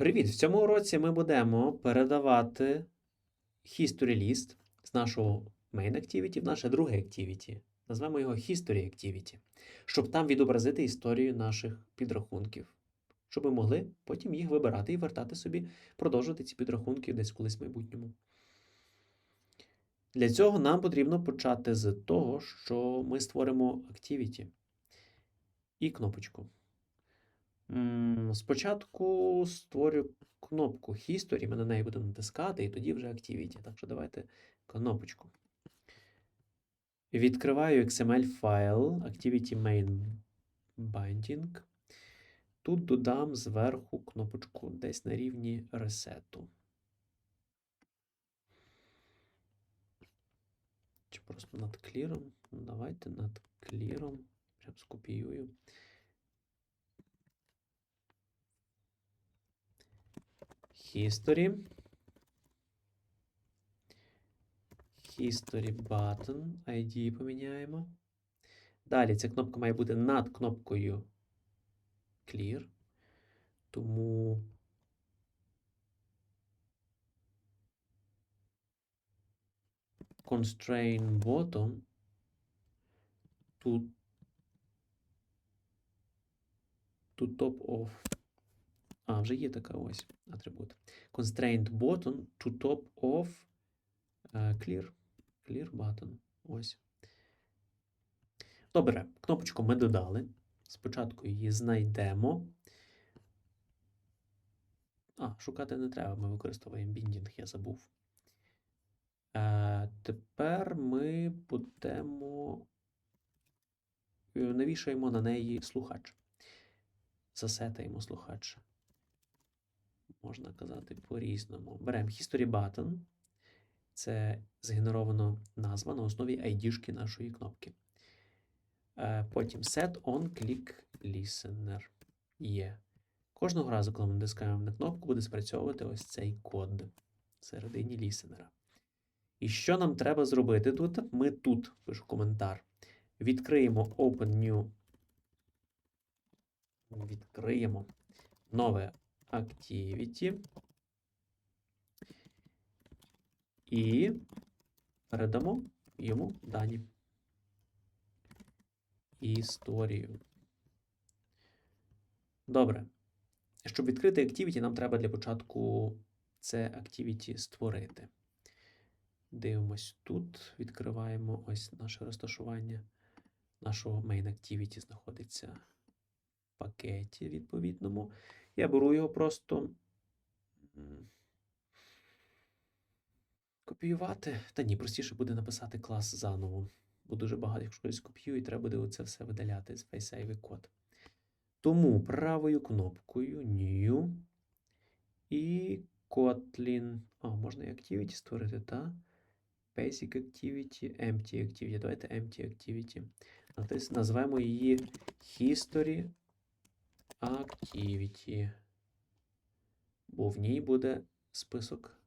Привіт! В цьому уроці ми будемо передавати history list з нашого main activity в наше друге activity. Назвемо його History Activity, щоб там відобразити історію наших підрахунків, щоб ми могли потім їх вибирати і вертати собі, продовжувати ці підрахунки десь колись в майбутньому. Для цього нам потрібно почати з того, що ми створимо activity і кнопочку. Спочатку створю кнопку History, ми на неї будемо натискати, і тоді вже Activity. Так що давайте кнопочку. Відкриваю XML файл Activity Main Binding. Тут додам зверху кнопочку десь на рівні ресету. Чи просто над кліром? Ну, Давайте над кліром. Прям скопіюю. History. History button. ID поміняємо. Далі ця кнопка має бути над кнопкою Clear. Тому constrain bottom to, to top of а, вже є така ось атрибут. Constraint button to top of е, clear. Clear button. Ось. Добре, кнопочку ми додали. Спочатку її знайдемо. А, шукати не треба, ми використовуємо біндінг, я забув. Е, тепер ми будемо. е, Навішаємо на неї слухач. Засетаємо слухач можна казати по-різному. Беремо History Button. Це згенеровано назва на основі ID-шки нашої кнопки. Е, Потім Set on Click Listener є. Кожного разу, коли ми натискаємо на кнопку, буде спрацьовувати ось цей код всередині лісенера. І що нам треба зробити тут? Ми тут пишу коментар. Відкриємо Open New. Відкриємо нове Activity. І передамо йому дані. Історію. Добре. Щоб відкрити Activity, нам треба для початку це Activity створити. Дивимось тут, відкриваємо ось наше розташування нашого main Activity знаходиться в пакеті відповідному. Я беру його просто копіювати. Та ні, простіше буде написати клас заново. Бо дуже багато, якщо щось копіюю, і треба буде це все видаляти з FaceAV код. Тому правою кнопкою New і Kotlin. О, можна і Activity створити, та? Basic Activity, Empty Activity. Давайте Empty Activity. Натис- Назвемо її History Activity. Бо в ній буде список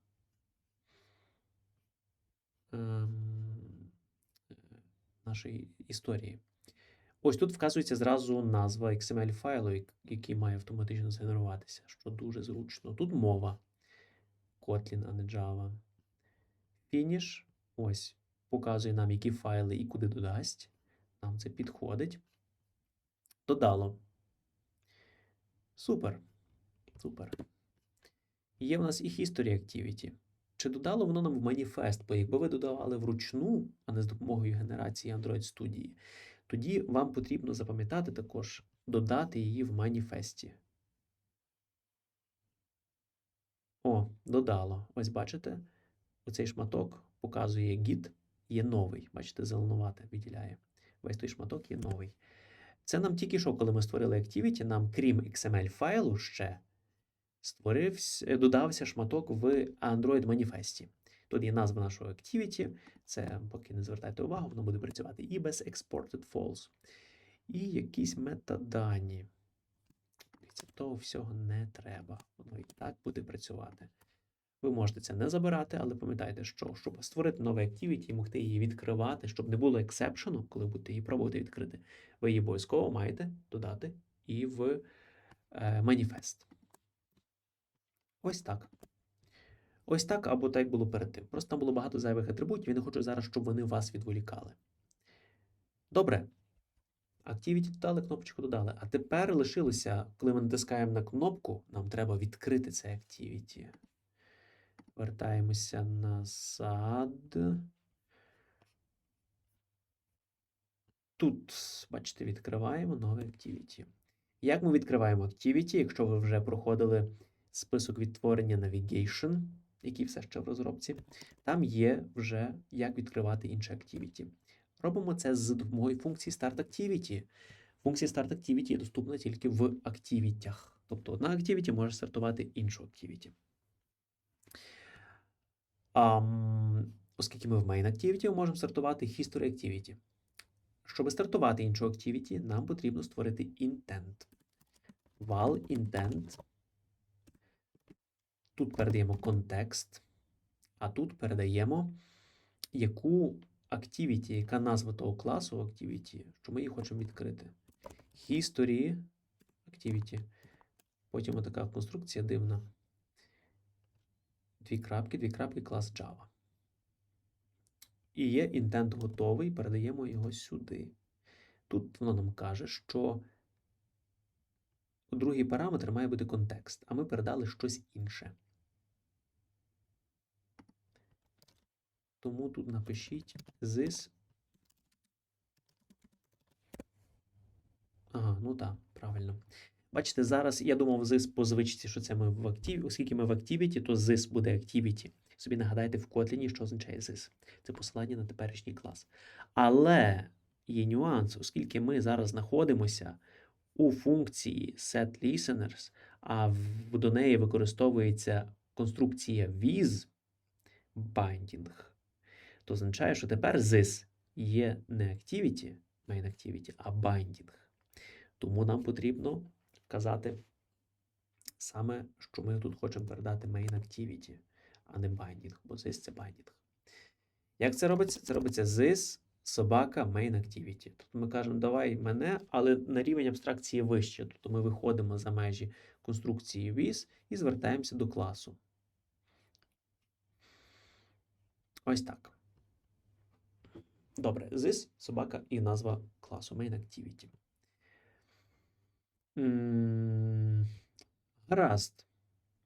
ем, нашої історії. Ось тут вказується зразу назва XML файлу, який має автоматично згенеруватися, що дуже зручно. Тут мова Kotlin, а не Java. Finish. Ось показує нам, які файли і куди додасть. Нам це підходить. Додало. Супер. Супер. Є в нас і History Activity. Чи додало воно нам в маніфест? Бо якби ви додавали вручну, а не з допомогою генерації Android студії, тоді вам потрібно запам'ятати також додати її в маніфесті. О, додало. Ось бачите, оцей шматок показує git, є новий. Бачите, зеленувате виділяє. Весь той шматок є новий. Це нам тільки що, коли ми створили Activity, нам, крім XML файлу ще створився, е, додався шматок в Android маніфесті. Тут є назва нашого Activity. Це, поки не звертайте увагу, воно буде працювати і без exported false. І якісь метадані. Дивіться, того всього не треба. Воно і так буде працювати. Ви можете це не забирати, але пам'ятайте, що щоб створити нове Activity і могти її відкривати, щоб не було ексепшену, коли будете її пробувати відкрити, ви її обов'язково маєте додати і в е. Ось так. Ось так, або так як було перед тим. Просто там було багато зайвих атрибутів, і не хочу зараз, щоб вони вас відволікали. Добре. Activity додали, кнопочку додали. А тепер лишилося, коли ми натискаємо на кнопку, нам треба відкрити це Activity. Вертаємося назад. Тут, бачите, відкриваємо нове Activity. Як ми відкриваємо Activity, якщо ви вже проходили список відтворення Navigation, який все ще в розробці, там є вже як відкривати інше Activity. Робимо це з допомогою функції Start Activity. Функція Start Activity доступна тільки в активітях. Тобто одна Activity може стартувати іншу Activity. Ам, оскільки ми в Main Activity, можемо стартувати History Activity. Щоб стартувати іншу Activity, нам потрібно створити intent. Val intent. Тут передаємо контекст, а тут передаємо яку Activity, яка назва того класу Activity, що ми її хочемо відкрити. History Activity. Потім така конструкція дивна. Дві крапки, дві крапки, клас Java. І є інтент готовий, передаємо його сюди. Тут воно нам каже, що другий параметр має бути контекст, а ми передали щось інше. Тому тут напишіть this. Ага, ну так, правильно. Бачите, зараз я думав this по звичці, що це ми в Activity, оскільки ми в Activity, то this буде Activity. Собі нагадайте в Kotlin, що означає this. Це посилання на теперішній клас. Але є нюанс, оскільки ми зараз знаходимося у функції setListeners, а в, до неї використовується конструкція with binding, то означає, що тепер this є не activity, main activity, а binding. Тому нам потрібно вказати саме, що ми тут хочемо передати main activity, а не binding, бо this це binding. Як це робиться? Це робиться this собака main activity. Тобто ми кажемо, давай мене, але на рівень абстракції вище. Тобто ми виходимо за межі конструкції with і звертаємося до класу. Ось так. Добре, this собака і назва класу main activity. М,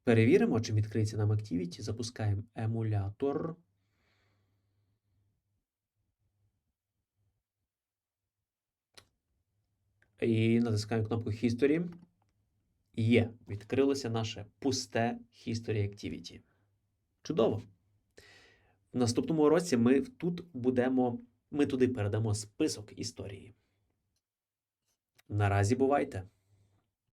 Перевіримо, чи відкриється нам Activity. Запускаємо емулятор. І натискаємо кнопку History. Є. Відкрилося наше пусте History Activity. Чудово. В наступному році ми тут будемо. Ми туди передамо список історії. Наразі бувайте!